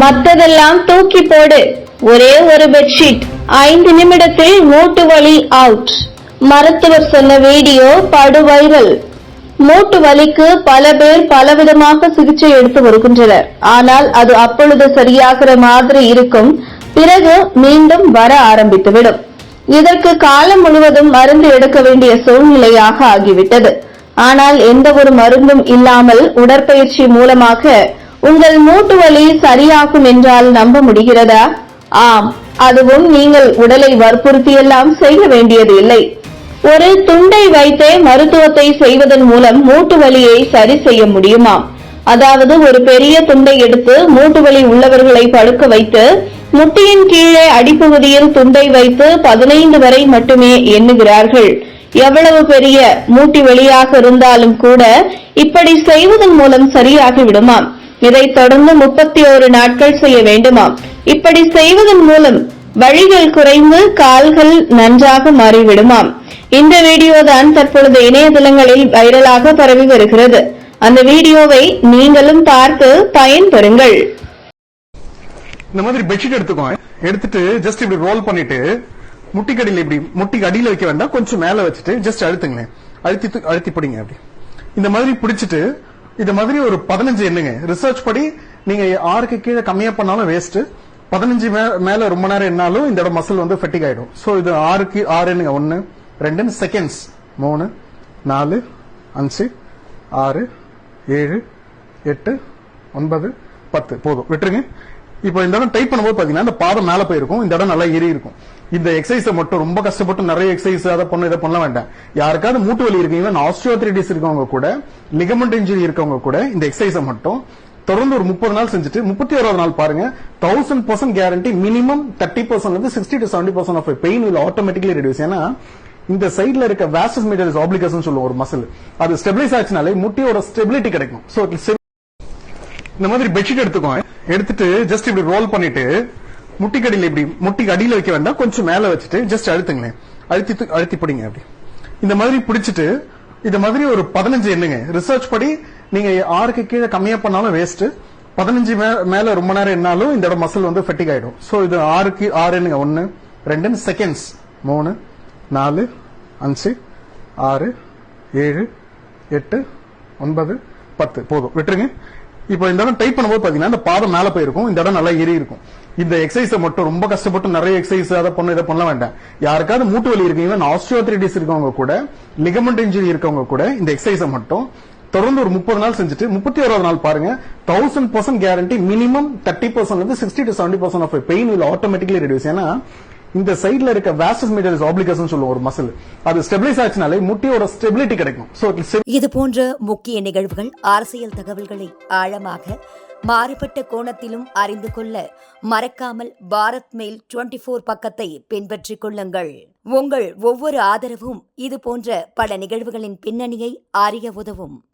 மத்ததெல்லாம் தூக்கி போடு. ஒரே ஒரு பெட்ஷீட் ஐந்து நிமிடத்தில் மூட்டு வலி அவுட் மருத்துவர் சொன்ன வீடியோ படு வைரல். மூட்டு வலிக்கு பல பேர் பலவிதமாக சிகிச்சை எடுத்து வருகின்றனர். ஆனால் அது அப்பொழுது சரியாகிற மாதிரி இருக்கும். பிறகு மீண்டும் வர ஆரம்பித்துவிடும். இதற்கு காலம் முழுவதும் மருந்து எடுக்க வேண்டிய சூழ்நிலையாக ஆகிவிட்டது. ஆனால் எந்த ஒரு மருந்தும் இல்லாமல் உடற்பயிற்சி மூலமாக உங்கள் மூட்டு வலி சரியாகும் என்றால் நம்ப முடிகிறதா? ஆம் அதுவும் நீங்கள் உடலை வற்புறுத்தியெல்லாம் செய்ய வேண்டியது இல்லை. ஒரு துண்டை வைத்தே மருத்துவத்தை செய்வதன் மூலம் மூட்டு வலியை சரி செய்ய முடியுமாம் அதாவது ஒரு பெரிய துண்டை எடுத்து மூட்டு வலி உள்ளவர்களை படுக்க வைத்து முட்டியின் கீழே அடிப்பகுதியில் துண்டை வைத்து பதினைந்து வரை மட்டுமே எண்ணுகிறார்கள். எவ்வளவு பெரிய மூட்டி வலியாக இருந்தாலும் கூட இப்படி செய்வதன் மூலம் சரியாகி விடுமாம் இதை தொடர்ந்து முப்பத்தி ஓரு நாட்கள் செய்ய வேண்டுமாம். இப்படி செய்வதன் மூலம் வழிகள் குறைந்து கால்கள் நன்றாக மாறிவிடுமாம். இந்த வீடியோ தான் தற்பொழுது இணையதளங்களில் வைரலாக பரவி வருகிறது. அந்த வீடியோவை நீங்களும் பார்த்து பயன்பெறுங்கள். இந்த மாதிரி பெட்ஷீட் எடுத்துக்கோ. எடுத்துட்டு ஜஸ்ட் இப்படி ரோல் பண்ணிட்டு முட்டிக்கடியில் இப்படி முட்டிக்கு அடியில் வைக்க வேண்டாம். கொஞ்சம் மேல வச்சுட்டு ஜஸ்ட் அழுத்துங்களேன். அழுத்தி அழுத்தி பிடிங்க அப்படி. இந்த மாதிரி பிடிச்சிட்டு இந்த மாதிரி ஒரு பதினஞ்சு எண்ணுங்க ரிசர்ச் படி நீங்க ஆறுக்கு கீழே கம்மியா பண்ணாலும் வேஸ்ட் பதினஞ்சு மே- மேல ரொம்ப நேரம் என்னாலும் இந்த மசில் வந்து ஃபெட்டிக் ஆயிடும். சோ இது ஆறுக்கு ஆறு எண்ணுங்க ஒன்னு ரெண்டு செகண்ட்ஸ் மூணு நாலு அஞ்சு ஆறு ஏழு எட்டு ஒன்பது பத்து. போதும். விட்டுருங்க. இப்போ இந்த இடம் டைப் பண்ணும்போது பாத்தீங்கன்னா இந்த பாதம் மேல போயிருக்கும். இந்த இடம் நல்லா ஏறி இருக்கும். இந்த எக்ஸசைஸை மட்டும் ரொம்ப கஷ்டப்பட்டு நிறைய எக்ஸசைஸ் அதை பண்ண இதை பண்ண வேண்டாம். யாருக்காவது மூட்டு வலி இருக்கு. ஈவன் ஆஸ்டியோத்ரைட்டிஸ் இருக்கவங்க கூட லிகமெண்ட் இன்ஜுரி இருக்கவங்க கூட இந்த எக்ஸசைஸை மட்டும் தொடர்ந்து ஒரு முப்பது நாள் செஞ்சுட்டு முப்பத்தி ஓராவது நாள் பாருங்க thousand percent guarantee minimum thirty percent வந்து sixty to seventy percent of pain will automatically reduce ஏன்னா இந்த சைட்ல இருக்க வேசஸ் மீடியல் ஆப்ளிகேஷன் சொல்லுவோம் ஒரு மசில் அது ஸ்டெபிலைஸ் ஆச்சுனாலே முட்டியோட ஸ்டெபிலிட்டி கிடைக்கும். சோ இந்த மாதிரி பெட்ஷீட் எடுத்துக்கோங்க எடுத்துட்டு ஜஸ்ட் இப்படி ரோல் பண்ணிட்டு முட்டிக்கடியில இப்படி முட்டிக்கு அடியில் வைக்க வேண்டாம் கொஞ்சம் மேல வச்சுட்டு ஜஸ்ட் அழுத்துங்களேன். அழுத்தி அழுத்தி பிடிங்க அப்படி. இந்த மாதிரி பிடிச்சிட்டு இந்த மாதிரி ஒரு பதினஞ்சு எண்ணுங்க. ரிசர்ச் படி நீங்க ஆறுக்கு கீழே கம்மியா பண்ணாலும் வேஸ்ட் பதினஞ்சு மே- மேல ரொம்ப நேரம் என்னாலும் இந்த இடம் மசில் வந்து ஃபெட்டிக் ஆயிடும். சோ இது ஆறுக்கு ஆறு எண்ணுங்க. ஒன்னு ரெண்டு செகண்ட்ஸ் மூணு நாலு அஞ்சு ஆறு ஏழு எட்டு ஒன்பது பத்து. போதும். விட்டுருங்க. இப்போ இந்த இடம் டைப் பண்ணும்போது பாத்தீங்கன்னா இந்த பாதம் மேல போயிருக்கும் இந்த இடம் நல்லா ஏறி இருக்கும். இந்த எக்ஸசைஸை மட்டும் ரொம்ப கஷ்டப்பட்டு நிறைய எக்ஸசைஸ் அதை பண்ண இதை பண்ண வேண்டாம். யாருக்காவது மூட்டு வலி இருக்கு ஈவன் ஆஸ்டியோத்ரைட்டிஸ் இருக்கவங்க கூட லிகமெண்ட் இன்ஜுரி இருக்கவங்க கூட இந்த எக்ஸசைஸை மட்டும் தொடர்ந்து ஒரு முப்பது நாள் செஞ்சுட்டு முப்பத்தி ஓராவது நாள் பாருங்க thousand percent guarantee minimum thirty percent வந்து sixty to seventy percent of pain will automatically reduce ஏன்னா இந்த சைடுல இருக்க வேசஸ் மீடியல் ஆப்ளிகேஷன் சொல்லுவோம் ஒரு மசில் அது ஸ்டெபிலைஸ் ஆச்சுனாலே முட்டியோட ஸ்டெபிலிட்டி கிடைக்கும். இது போன்ற முக்கிய நிகழ்வுகள் அரசியல் தகவல்களை ஆழமாக மாறுபட்ட கோணத்திலும் அறிந்து கொள்ள மறக்காமல் பாரத் மெயில் 24 ஃபோர் பக்கத்தை பின்பற்றிக் கொள்ளுங்கள். உங்கள் ஒவ்வொரு ஆதரவும் இது போன்ற பல நிகழ்வுகளின் பின்னணியை அறிய உதவும்.